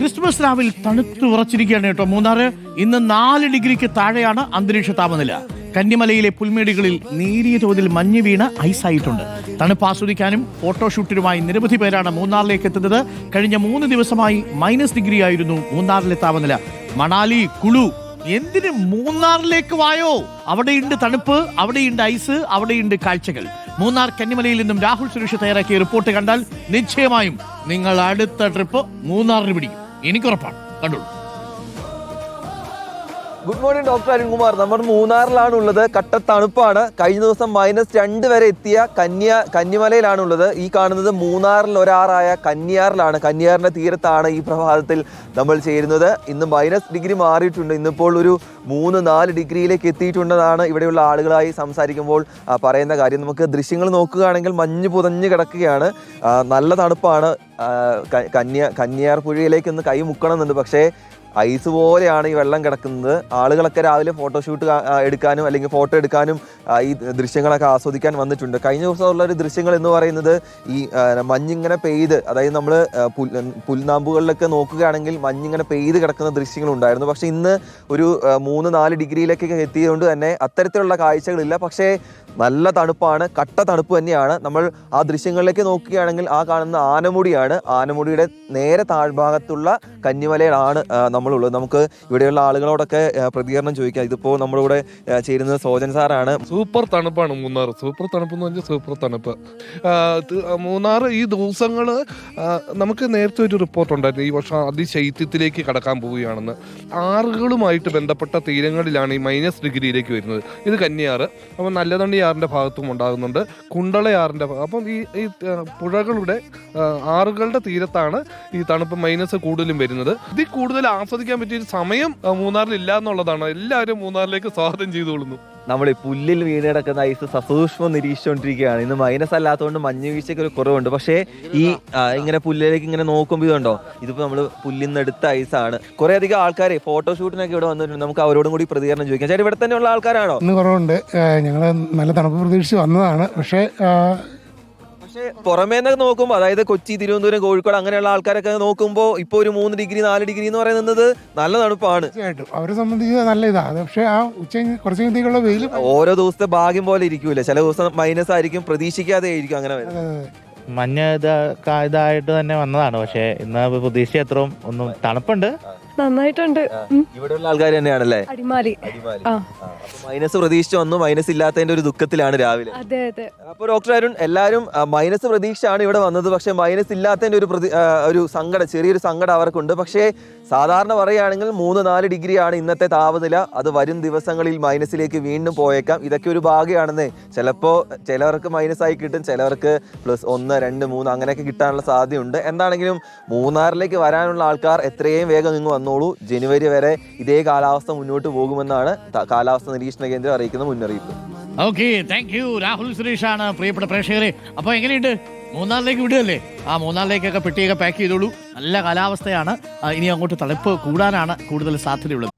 Christmas രാവിൽ തണുത്തു ഉറച്ചിരിക്കുകയാണ് കേട്ടോ മൂന്നാറ്. ഇന്ന് നാല് ഡിഗ്രിക്ക് താഴെയാണ് അന്തരീക്ഷ താപനില. കന്നിമലയിലെ പുൽമേടുകളിൽ നേരിയ തോതിൽ മഞ്ഞ് വീണ് ഐസായിട്ടുണ്ട്. തണുപ്പ് ആസ്വദിക്കാനും ഫോട്ടോഷൂട്ടിനുമായി നിരവധി പേരാണ് മൂന്നാറിലേക്ക് എത്തുന്നത്. കഴിഞ്ഞ മൂന്ന് ദിവസമായി മൈനസ് ഡിഗ്രി ആയിരുന്നു മൂന്നാറിലെ താപനില. മണാലി കുളു എന്തിന് മൂന്നാറിലേക്ക് വായോ? അവിടെയുണ്ട് തണുപ്പ് അവിടെയുണ്ട് ഐസ് അവിടെയുണ്ട് കാഴ്ചകൾ. മൂന്നാർ കന്നിമലയിൽ നിന്നും രാഹുൽ സുരേഷ് തയ്യാറാക്കിയ റിപ്പോർട്ട് കണ്ടാൽ നിശ്ചയമായും നിങ്ങൾ അടുത്ത ട്രിപ്പ് മൂന്നാറിന് പിടിക്കും. എനിക്കുറപ്പാണ്. കണ്ടോളൂ. Good morning doctor Arunkumar. നമ്മൾ മൂന്നാറിലാണ് ഉള്ളത് കട്ട തണുപ്പാണ് കഴിഞ്ഞ ദിവസം മൈനസ് രണ്ട് വരെ എത്തിയ കന്യ കന്നിമലയിലാണ് ഉള്ളത് ഈ കാണുന്നത് മൂന്നാറിൽ ഒരാറായ കന്യാറിലാണ്. കന്യാറിന്റെ തീരത്താണ് ഈ പ്രഭാതത്തിൽ നമ്മൾ ചേരുന്നത്. ഇന്ന് മൈനസ് ഡിഗ്രി മാറിയിട്ടുണ്ട്. ഇന്നിപ്പോൾ ഒരു മൂന്ന് നാല് ഡിഗ്രിയിലേക്ക് എത്തിയിട്ടുണ്ടെന്നാണ് ഇവിടെയുള്ള ആളുകളായി സംസാരിക്കുമ്പോൾ പറയുന്ന കാര്യം. നമുക്ക് ദൃശ്യങ്ങൾ നോക്കുകയാണെങ്കിൽ മഞ്ഞ് പുതഞ്ഞ് കിടക്കുകയാണ്. നല്ല തണുപ്പാണ്. കന്യാ കന്യാർ പുഴയിലേക്ക് ഒന്ന് കൈ മുക്കണമെന്നുണ്ട്. പക്ഷേ ഐസ് പോലെയാണ് ഈ വെള്ളം കിടക്കുന്നത്. ആളുകളൊക്കെ രാവിലെ ഫോട്ടോഷൂട്ട് എടുക്കാനും അല്ലെങ്കിൽ ഫോട്ടോ എടുക്കാനും ഈ ദൃശ്യങ്ങളൊക്കെ ആസ്വദിക്കാൻ വന്നിട്ടുണ്ട്. കഴിഞ്ഞ ദിവസമുള്ള ഒരു ദൃശ്യങ്ങൾ എന്ന് പറയുന്നത് ഈ മഞ്ഞിങ്ങനെ പെയ്ത് അതായത് നമ്മൾ പുൽ പുൽനാമ്പുകളിലൊക്കെ നോക്കുകയാണെങ്കിൽ മഞ്ഞിങ്ങനെ പെയ്ത് കിടക്കുന്ന ദൃശ്യങ്ങൾ ഉണ്ടായിരുന്നു പക്ഷേ ഇന്ന് ഒരു മൂന്ന് നാല് ഡിഗ്രിയിലേക്കൊക്കെ എത്തിയതുകൊണ്ട് തന്നെ അത്തരത്തിലുള്ള കാഴ്ചകളില്ല. പക്ഷേ നല്ല തണുപ്പാണ് കട്ട തണുപ്പ് തന്നെയാണ്. നമ്മൾ ആ ദൃശ്യങ്ങളിലേക്ക് നോക്കുകയാണെങ്കിൽ ആ കാണുന്ന ആനമുടിയാണ്. ആനമുടിയുടെ നേരെ താഴ്ഭാഗത്തുള്ള കന്നിമലയിലാണ് നമ്മളുള്ളത്. നമുക്ക് ഇവിടെയുള്ള ആളുകളോടൊക്കെ പ്രതികരണം ചോദിക്കാം. ഇതിപ്പോൾ നമ്മളിവിടെ ചേരുന്നത് സോജൻ സാറാണ്. സൂപ്പർ തണുപ്പാണ് മൂന്നാർ സൂപ്പർ തണുപ്പ് എന്ന് പറഞ്ഞാൽ സൂപ്പർ തണുപ്പ്. മൂന്നാർ ഈ ദിവസങ്ങൾ നമുക്ക് നേരത്തെ ഒരു റിപ്പോർട്ട് ഉണ്ടായിരുന്നു. ഈ വർഷം അതിശൈത്യത്തിലേക്ക് കടക്കാൻ പോവുകയാണെന്ന്. ആറുകളുമായിട്ട് ബന്ധപ്പെട്ട തീരങ്ങളിലാണ് ഈ മൈനസ് ഡിഗ്രിയിലേക്ക് വരുന്നത്. ഇത് കന്യാറ് അപ്പം നല്ലതണ്ണി ആറിന്റെ ഭാഗത്തും ഉണ്ടാകുന്നുണ്ട് കുണ്ടളയാറിന്റെ അപ്പം ഈ ഈ പുഴകളുടെ ആറുകളുടെ തീരത്താണ് ഈ തണുപ്പ് മൈനസ് കൂടുതലും വരുന്നത്. ഇതിൽ കൂടുതൽ ആസ്വദിക്കാൻ പറ്റിയ ഒരു സമയം മൂന്നാറിൽ ഇല്ല എന്നുള്ളതാണ്. എല്ലാവരും മൂന്നാറിലേക്ക് സ്വാഗതം ചെയ്തുകൊള്ളുന്നു. നമ്മൾ ഈ പുല്ലിൽ വീണ് കിടക്കുന്ന ഐസ് സസൂക്ഷ്മം നിരീക്ഷിച്ചുകൊണ്ടിരിക്കുകയാണ് ഇന്ന് മൈനസ് അല്ലാത്തതുകൊണ്ട് മഞ്ഞ് വീഴ്ചയ്ക്ക് ഒരു കുറവുണ്ട്. പക്ഷേ ഈ ഇങ്ങനെ പുല്ലിലേക്ക് ഇങ്ങനെ നോക്കുമ്പോൾ ഇതുണ്ടോ? ഇതിപ്പോൾ നമ്മൾ പുല്ലിൽ നിന്ന് എടുത്ത ആണ്. കുറെ അധികം ആൾക്കാരെ ഫോട്ടോഷൂട്ടിനൊക്കെ ഇവിടെ വന്നിട്ടുണ്ട്. നമുക്ക് അവരോടും കൂടി പ്രതികരണം ചോദിക്കാം. ചേട്ടാ ഇവിടെ തന്നെയുള്ള ആൾക്കാരാണോ? ഇന്ന് കുറവുണ്ട്. ഞങ്ങൾ നല്ല തണുപ്പ് പ്രതീക്ഷിച്ച് വന്നതാണ്. പക്ഷേ പക്ഷേ പുറമേ നിന്നൊക്കെ നോക്കുമ്പോൾ അതായത് കൊച്ചി തിരുവനന്തപുരം കോഴിക്കോട് അങ്ങനെയുള്ള ആൾക്കാരൊക്കെ നോക്കുമ്പോൾ ഇപ്പോൾ ഒരു മൂന്ന് ഡിഗ്രി നാല് ഡിഗ്രി എന്ന് പറയുന്നത് നല്ല തണുപ്പാണ്. തീർച്ചയായിട്ടും. അവരെ സംബന്ധിച്ച് നല്ല ഇതാണ് പക്ഷേ ആ ഉച്ച കുറച്ച് വെയിൽ ഓരോ ദിവസത്തെ ഭാഗ്യം പോലെ ഇരിക്കൂല ചില ദിവസം മൈനസ് ആയിരിക്കും പ്രതീക്ഷിക്കാതെ ആയിരിക്കും അങ്ങനെ വരുന്നത്. മഞ്ഞ് ഇതായിട്ട് തന്നെ വന്നതാണ്. പക്ഷേ ഇന്ന് പ്രതീക്ഷ അത്രയും ഒന്നും തണുപ്പുണ്ട്. നന്നായിട്ടുണ്ട്. ഇവിടെയുള്ള ആൾക്കാർ തന്നെയാണല്ലേ? അടിമാലി. മൈനസ് പ്രതീക്ഷിച്ച് വന്നു. മൈനസ് ഇല്ലാത്തതിന്റെ ഒരു ദുഃഖത്തിലാണ് രാവിലെ. അതെ അതെ. അപ്പൊ ഡോക്ടർ അരുൺ എല്ലാവരും മൈനസ് പ്രതീക്ഷയാണ് ഇവിടെ വന്നത്. പക്ഷേ മൈനസ് ഇല്ലാത്തതിന്റെ ഒരു ഒരു സങ്കടം ചെറിയൊരു സങ്കടം അവർക്കുണ്ട്. പക്ഷേ സാധാരണ പറയുകയാണെങ്കിൽ മൂന്ന് നാല് ഡിഗ്രിയാണ് ഇന്നത്തെ താപനില. അത് വരും ദിവസങ്ങളിൽ മൈനസിലേക്ക് വീണ്ടും പോയേക്കാം. ഇതൊക്കെ ഒരു ഭാഗ്യമാണെന്ന്. ചിലപ്പോൾ ചിലവർക്ക് മൈനസ് ആയി കിട്ടും. ചിലവർക്ക് പ്ലസ് ഒന്ന് രണ്ട് മൂന്ന് അങ്ങനെയൊക്കെ കിട്ടാനുള്ള സാധ്യതയുണ്ട്. എന്താണെങ്കിലും മൂന്നാറിലേക്ക് വരാനുള്ള ആൾക്കാർ എത്രയും വേഗം നിങ്ങൾ വന്നോളൂ ജനുവരി വരെ ഇതേ കാലാവസ്ഥ മുന്നോട്ട് പോകുമെന്നാണ് കാലാവസ്ഥ നിരീക്ഷണ കേന്ദ്രം അറിയിക്കുന്ന മുന്നറിയിപ്പ്. ഓക്കെ താങ്ക് യു രാഹുൽ സുരേഷാണ് പ്രിയപ്പെട്ട പ്രേക്ഷകരെ. അപ്പൊ എങ്ങനെയുണ്ട്? മൂന്നാറിലേക്ക് വിടുകയല്ലേ? ആ മൂന്നാറിലേക്കൊക്കെ പെട്ടിയൊക്കെ പാക്ക് ചെയ്തോളൂ. നല്ല കാലാവസ്ഥയാണ്. ഇനി അങ്ങോട്ട് തണുപ്പ് കൂടാനാണ് കൂടുതൽ സാധ്യതയുള്ളത്.